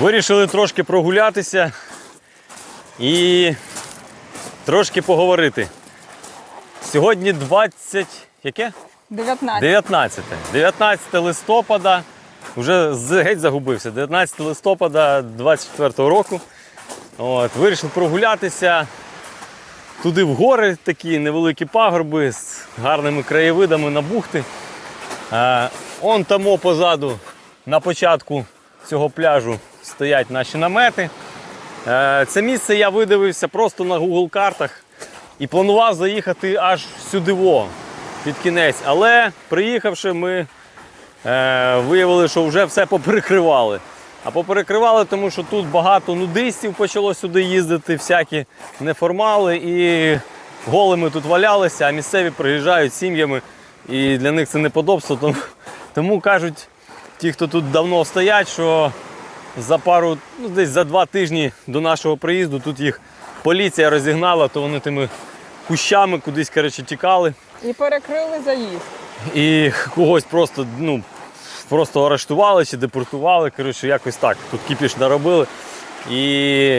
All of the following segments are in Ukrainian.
Вирішили трошки прогулятися і трошки поговорити. Сьогодні 20. Яке? 19. 19. 19 листопада. Вже геть загубився. 19 листопада 24 року. От, вирішив прогулятися туди в гори, такі невеликі пагорби з гарними краєвидами на бухти. Е, он тому позаду, на початку цього пляжу, стоять наші намети. Е, це місце я видивився просто на Google картах і планував заїхати аж сюди во, під кінець. Але приїхавши, ми е, виявили, що вже все поперекривали. А поперекривали, тому що тут багато нудистів почало сюди їздити, всякі неформали, і голими тут валялися, а місцеві приїжджають сім'ями, і для них це неподобство. Тому, тому кажуть ті, хто тут давно стоять, що за пару, ну десь за два тижні до нашого приїзду тут їх поліція розігнала, то вони тими кущами кудись коротше, тікали. І перекрили заїзд. І когось просто, ну, просто арештували чи депортували. Коротше, якось так. Тут кіпіш наробили. І,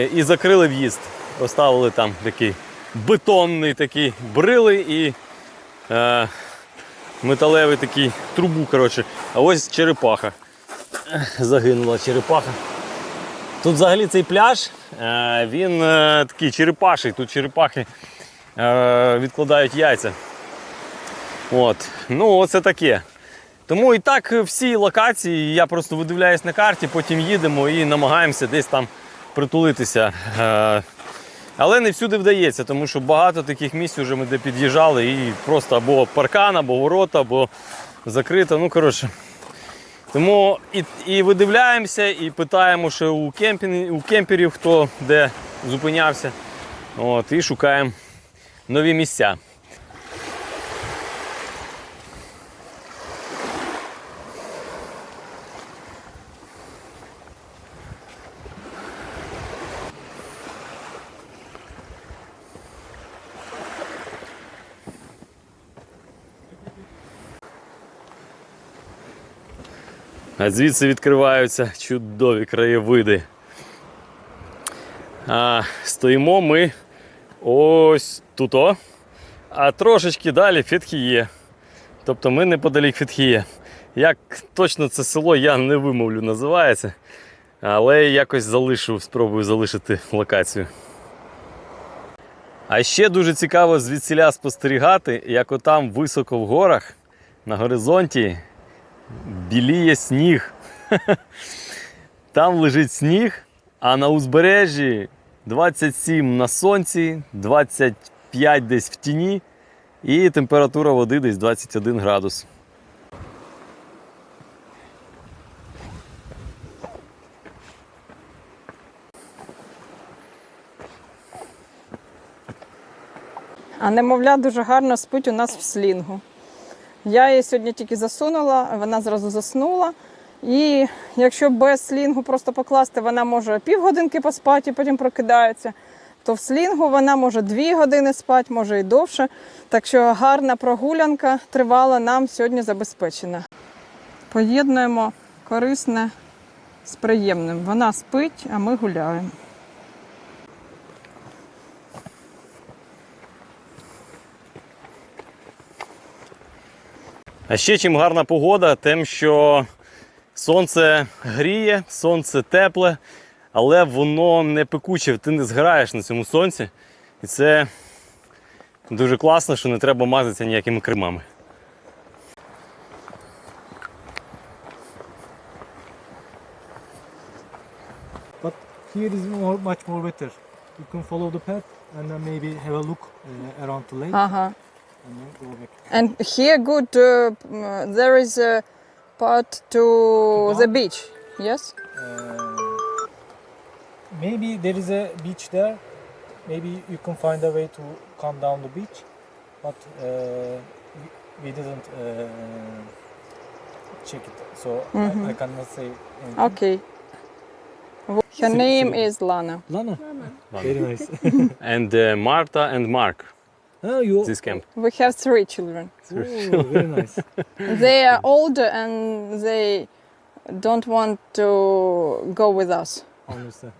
і закрили в'їзд. Поставили там такий бетонний такий брили і е, металевий такий трубу. Коротше. А ось черепаха. Загинула черепаха. Тут взагалі цей пляж, е, він е, такий черепаший. Тут черепахи е, відкладають яйця. От. Ну, оце таке. Тому і так всі локації, я просто видивляюсь на карті, потім їдемо і намагаємося десь там притулитися. Але не всюди вдається, тому що багато таких місць вже ми де під'їжджали і просто або паркан, або ворота, або закрито. Ну, коротше. Тому і, і видивляємося, і питаємо ще у, кемпінг, у кемперів, хто де зупинявся. От, і шукаємо нові місця. А звідси відкриваються чудові краєвиди. А, стоїмо ми ось тут. -о. А трошечки далі Фетхіє. Тобто ми неподалік Фетхіє. Як точно це село я не вимовлю, називається. Але якось залишу, спробую залишити локацію. А ще дуже цікаво звідсіля спостерігати, як отам високо в горах на горизонті біліє сніг. Там лежить сніг, а на узбережжі 27 на сонці, 25 десь в тіні, і температура води десь 21 градус. А немовля дуже гарно спить у нас в слінгу. Я її сьогодні тільки засунула, вона зразу заснула. І якщо без слінгу просто покласти, вона може півгодинки поспати і потім прокидається. То в слінгу вона може дві години спати, може і довше. Так що гарна прогулянка тривала нам сьогодні забезпечена. Поєднуємо корисне з приємним. Вона спить, а ми гуляємо. А ще чим гарна погода, тим, що сонце гріє, сонце тепле, але воно не пекуче, ти не згораєш на цьому сонці. І це дуже класно, що не треба мазатися ніякими кремами. But here is more, much more better. You can follow the path and then maybe have a look uh, around the lake go back. And here good, uh, mm, there is a part to To the beach, yes? Uh, maybe there is a beach there. Maybe you can find a way to come down the beach, but uh, we, we didn't uh, check it, so I, I cannot say. Anything. Okay. Her Sil- name Silvia. is Lana. Lana. Very nice. And uh, Marta and Mark, oh, you. this camp. We have three children. Oh, very nice. They are older and they don't want to go with us. Understand.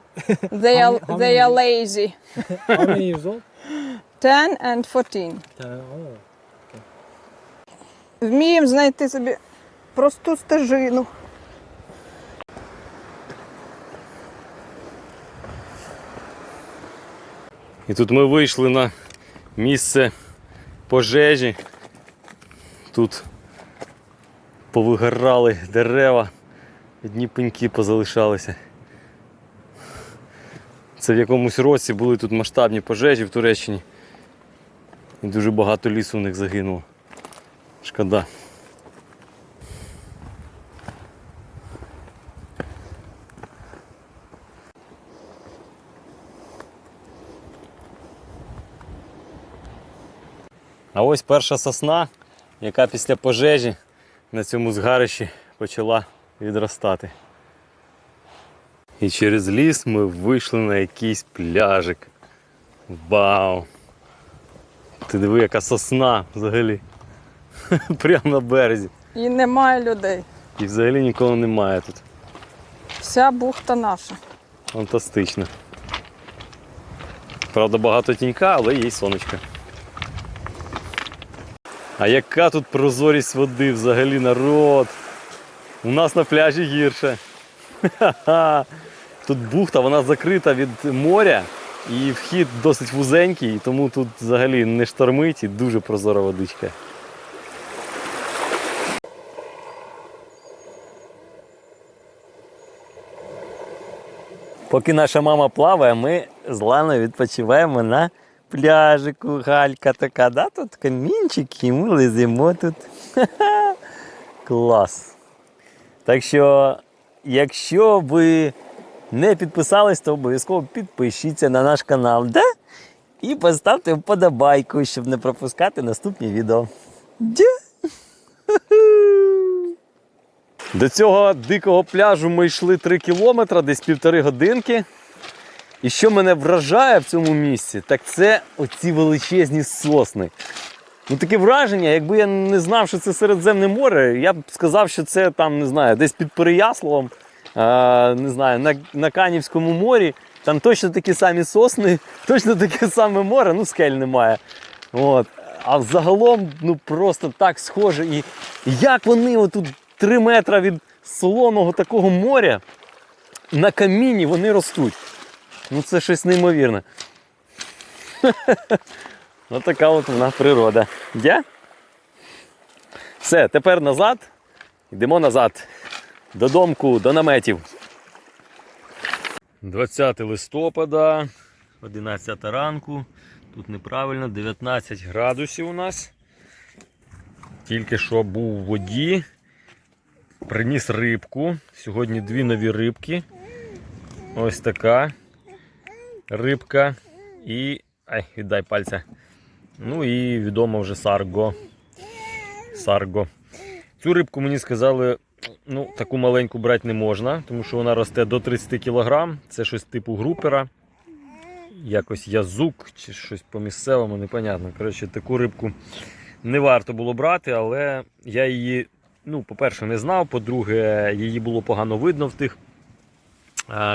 They How are many- how they are many- lazy. How many years old? 10 and 14. Uh, oh. Вміємо знайти собі просту стежину. І тут ми вийшли на місце пожежі. Тут повигорали дерева, одні пеньки позалишалися. Це в якомусь році були тут масштабні пожежі в Туреччині. І дуже багато лісу в них загинуло. Шкода. А ось перша сосна, яка після пожежі на цьому згарищі почала відростати. І через ліс ми вийшли на якийсь пляжик. Вау! Ти диви, яка сосна взагалі. Прямо на березі. І немає людей. І взагалі нікого немає тут. Вся бухта наша. Фантастично. Правда, багато тінька, але є сонечко. А яка тут прозорість води взагалі народ? У нас на пляжі гірше. Тут бухта, вона закрита від моря і вхід досить вузенький, тому тут взагалі не штормить і дуже прозора водичка. Поки наша мама плаває, ми з Ланою відпочиваємо на пляжику. Галька така, да? Тут і ми лизимо тут. Клас. Так що, якщо ви не підписались, то обов'язково підпишіться на наш канал, да? І поставте вподобайку, щоб не пропускати наступні відео. Дя! До цього дикого пляжу ми йшли 3 кілометри, десь півтори годинки. І що мене вражає в цьому місці, так це оці величезні сосни. Ну таке враження, якби я не знав, що це Середземне море, я б сказав, що це там, не знаю, десь під Переяславом, не знаю, на, на Канівському морі. Там точно такі самі сосни, точно таке саме море, ну скель немає. От. А взагалом, ну просто так схоже. І як вони отут 3 метри від солоного такого моря на каміні вони ростуть. Ну це щось неймовірне. Ось така от вона природа. Є? Все, тепер назад. Йдемо назад. Додомку, до наметів. 20 листопада, 11 ранку. Тут неправильно, 19 градусів у нас. Тільки що був в воді. Приніс рибку. Сьогодні дві нові рибки. Ось така рибка. І. Ай, віддай пальця. Ну і відомо вже сарго. Сарго. Цю рибку мені сказали, ну, таку маленьку брати не можна, тому що вона росте до 30 кг. Це щось типу групера. Якось язук чи щось по місцевому, непонятно. Коротше, таку рибку не варто було брати, але я її, ну, по-перше, не знав. По-друге, її було погано видно в тих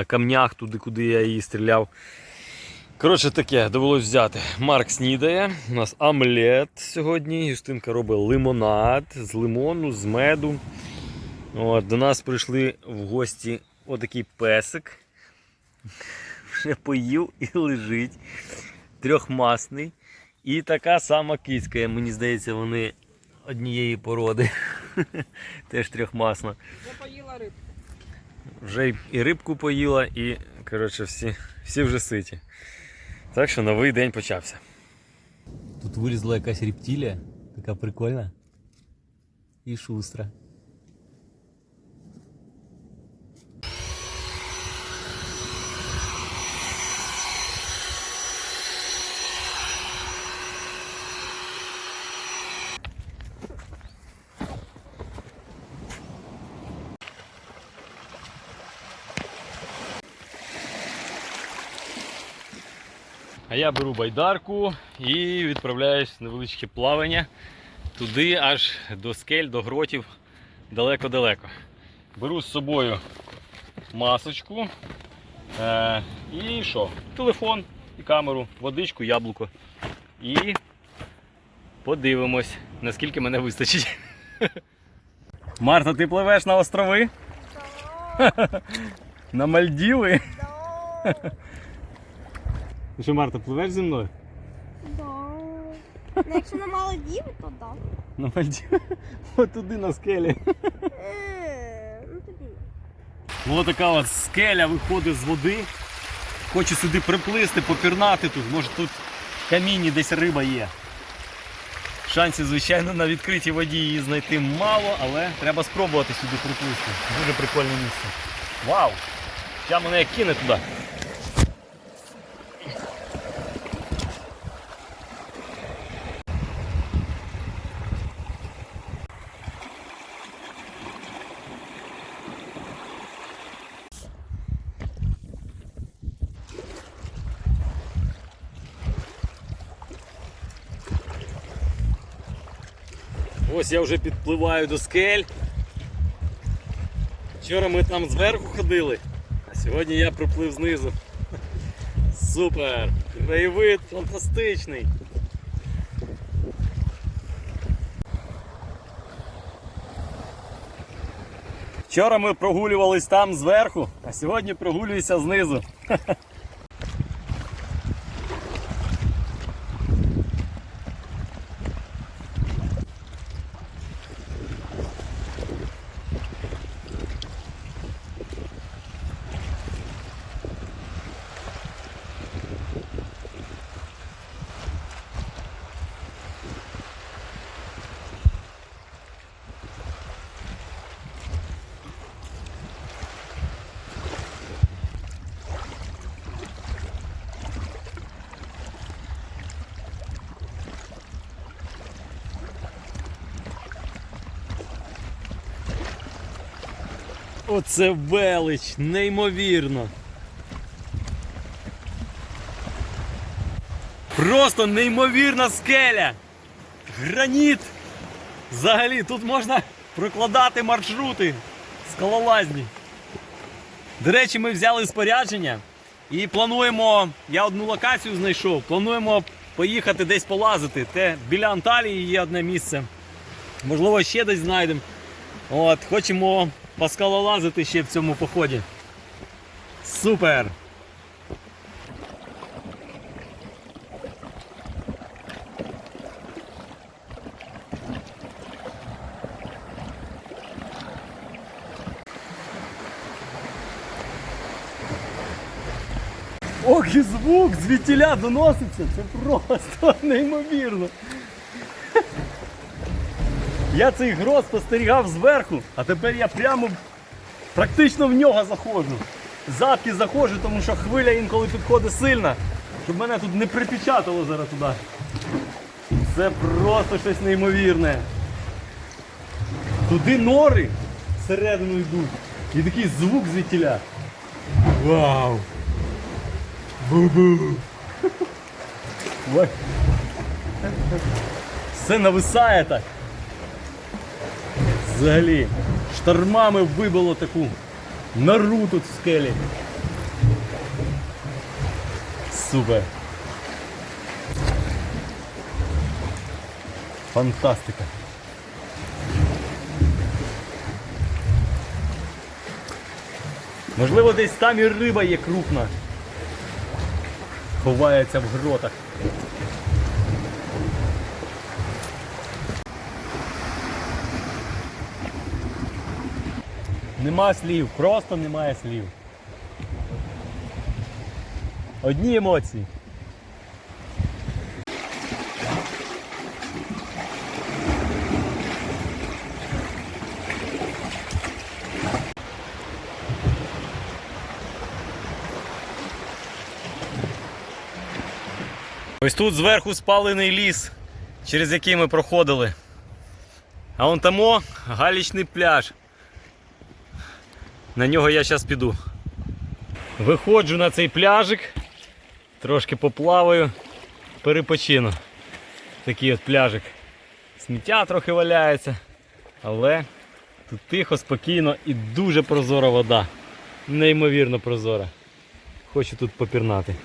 камнях, туди, куди я її стріляв. Коротше, таке, довелось взяти. Марк снідає. У нас омлет сьогодні. Юстинка робить лимонад з лимону, з меду. От, до нас прийшли в гості отакий песик. Вже поїв і лежить. Трьохмасний. І така сама кицька. Мені здається, вони однієї породи. Теж трьохмасна. Я поїла рибку. Вже і рибку поїла, і коротше, всі, всі вже ситі. Так що новий день почався. Тут вилізла якась рептилія, така прикольна. І шустра. А я беру байдарку і відправляюсь в невеличке плавання туди, аж до скель, до гротів, далеко-далеко. беру з собою масочку. Е, і що? Телефон і камеру, водичку, яблуко. І подивимось, наскільки мене вистачить. Марта, ти пливеш на острови? На Мальдіви? Ну що, Марта, пливеш зі мною? Да. Ну, Якщо на Малдіви, то да. На Мальдіви? От туди на скелі. Е, Ну тоді. Ну, така от скеля виходить з води. Хочу сюди приплисти, попірнати тут. Може тут в камінні десь риба є. Шансів, звичайно, на відкритій воді її знайти мало, але треба спробувати сюди приплисти. Дуже прикольне місце. Вау! Зараз мене як кине туди. Ось я вже підпливаю до скель. Вчора ми там зверху ходили, а сьогодні я приплив знизу. Супер! Краєвид фантастичний. Вчора ми прогулювались там зверху, а сьогодні прогулююся знизу. Оце велич, неймовірно. Просто неймовірна скеля. Граніт. Взагалі, тут можна прокладати маршрути скалолазні. До речі, ми взяли спорядження і плануємо, я одну локацію знайшов, плануємо поїхати десь полазити. Те біля Анталії є одне місце. Можливо, ще десь знайдемо. От, хочемо поскалолазити ще в цьому поході. Супер! Ох, і звук звідтіля доноситься, це просто неймовірно. Я цей гроз спостерігав зверху, а тепер я прямо практично в нього заходжу. Задки заходжу, тому що хвиля інколи підходить сильна, щоб мене тут не припечатало зараз туди. Це просто щось неймовірне. Туди нори всередину йдуть. І такий звук звідтіля. Вау! Бу-бу! Все нависає так. Взагалі, штормами вибило таку нору тут в скелі. Супер. Фантастика. Можливо, десь там і риба є крупна. Ховається в гротах. Нема слів, просто немає слів. Одні емоції. Ось тут зверху спалений ліс, через який ми проходили. А вон тамо галічний пляж. На нього я зараз піду. Виходжу на цей пляжик, трошки поплаваю, перепочину. Такий от пляжик. Сміття трохи валяється, але Тут тихо, спокійно і дуже прозора вода. Неймовірно прозора. Хочу тут попірнати.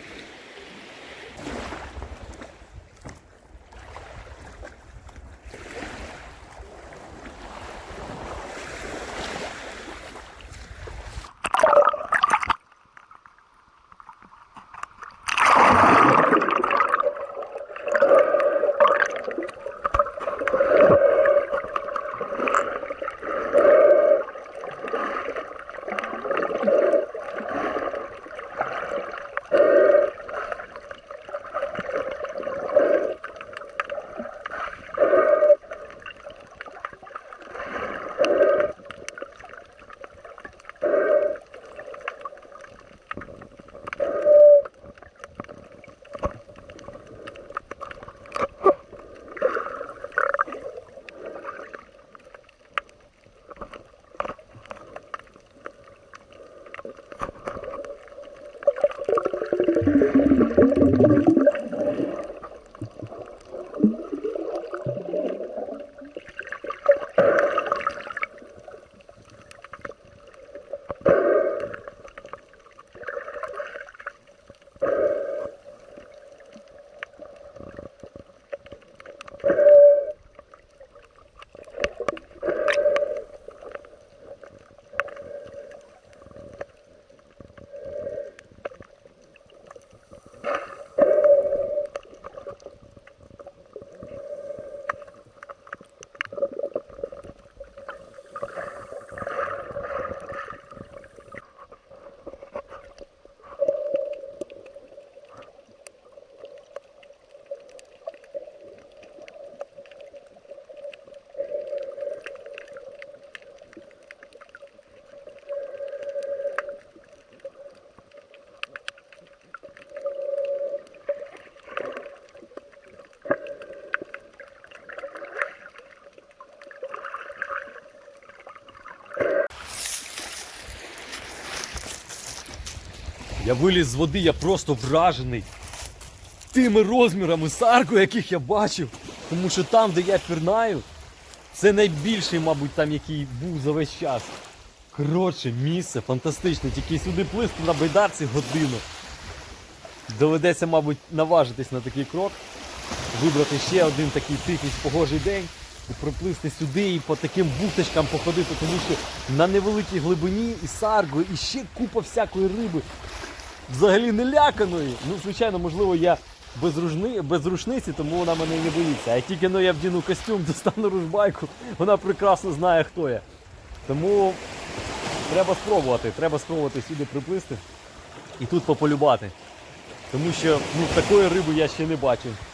Я виліз з води, я просто вражений тими розмірами сарку, яких я бачив. Тому що там, де я пірнаю, це найбільший, мабуть, там, який був за весь час. Коротше, місце фантастичне, тільки сюди плисти на байдарці годину. Доведеться, мабуть, наважитись на такий крок, вибрати ще один такий тихий погожий день і приплисти сюди і по таким бухточкам походити, тому що на невеликій глибині і сарго, і ще купа всякої риби взагалі не ляканої. Ну, звичайно, можливо, я без, ружни, без рушниці, тому вона мене не боїться. А тільки ну, я вдіну костюм, достану ружбайку, вона прекрасно знає, хто я. Тому треба спробувати, треба спробувати сюди приплисти і тут пополюбати. Тому що ну, такої риби я ще не бачив.